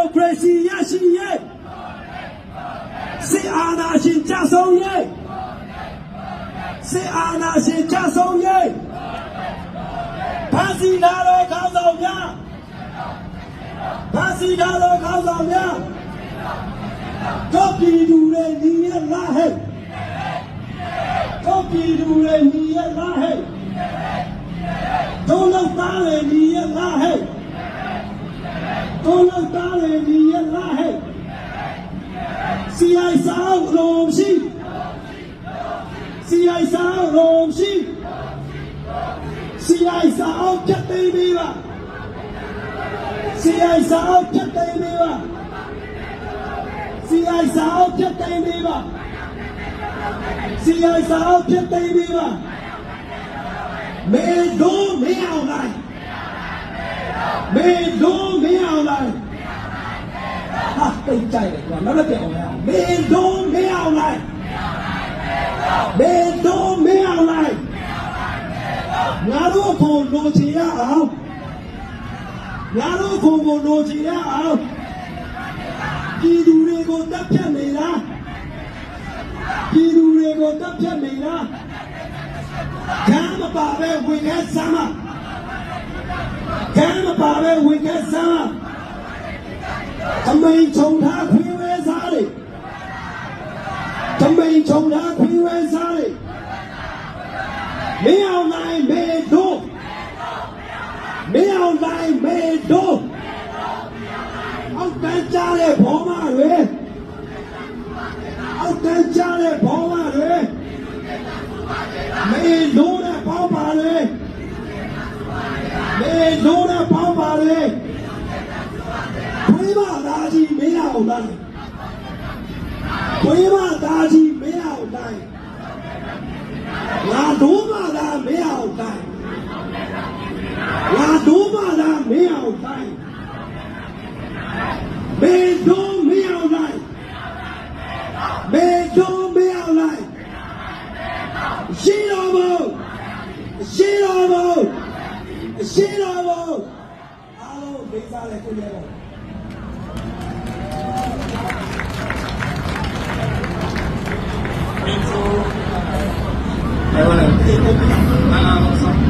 မိုကရေစီရရှိရေးစစ်အာဏာရှင်ကြဆုံးရေးစစ်အာဏာရှင်ကြဆုံးရေးဖမ်းဆီးထားသောခေါင်းဆောင်များဖမ်းဆီးထားသောခေါင်းဆောင်များတို့ပြည်သူတွေညီရလားဟဲ့တို့ပြည်သူတွေညီရလားဟဲ့တို့လောက်သားတွေညီရလားဟဲ့ တို့လောက်သားတွေညီရလားဟဲ့စီအိုင်ဆောင်လုံးရှိစီအိုင်ဆောင်လုံးရှိစီအိုင်ဆောင်ပြတ်သိမ်းပြီပါစီအိုင်ဆောင်ပြတ်သိမ်းပြီပါစီအိုင်ဆောင်ပြတ်သိမ်းပြီပါစီအိုင်ဆောင်ပြတ်သိမ်းပြီပါမေဒိုးမင်းအောင်လိုက်မေဒိုးမင်းအောင် လိုက်ဟာတိတ်ကြိုက်တယ်ကွာနောက်လည်းပြန်အောင်လိုက်မေဒိုးမင်းအောင်လိုက်မေဒိုးမင်းအောင်လိုက်ငါတို့ကိုလိုချင်ရအောင်ငါတို့ကိုကိုလိုချင်ရအောင်ပြည်သူတွေကိုတပ်ဖြတ်နေတာပြည်သူတွေကိုတပ်ဖြတ်နေတာကမ်းမပါပဲဝင်ခဲစမ်းမကမ်းမပါပဲဝင်ခဲစမ်းမ အမိန်ချုံထားခွေးဝဲစားတယ်တမိန်ချုံထားခွေးဝဲစားတယ်မင်းအောင်နိုင်မေတို့မင်းအောင်နိုင်မေတို့အောက်တန်းကြတဲ့ဘောမတွေအောက်တန်းကြတဲ့ဘောမတွေမင်းတို့နဲ့ပေါင်းပါလေ ခွေးမသားကြီးမင်းအောင်တိုင်းခွေးမသားကြီးမင်းအောင်တိုင်းငါဒိုးမသားမင်းအောင်တိုင်းငါဒိုးမသားမင်းအောင်တိုင်းမေဒိုးမင်းအောင်တိုင်းမေဒိုးမင်းအောင်တိုင်းရှိတော်ဘုံရှိတော်ဘုံရှိတော်ဘုံအားလုံးဒိစားလေကိုရဲ တော်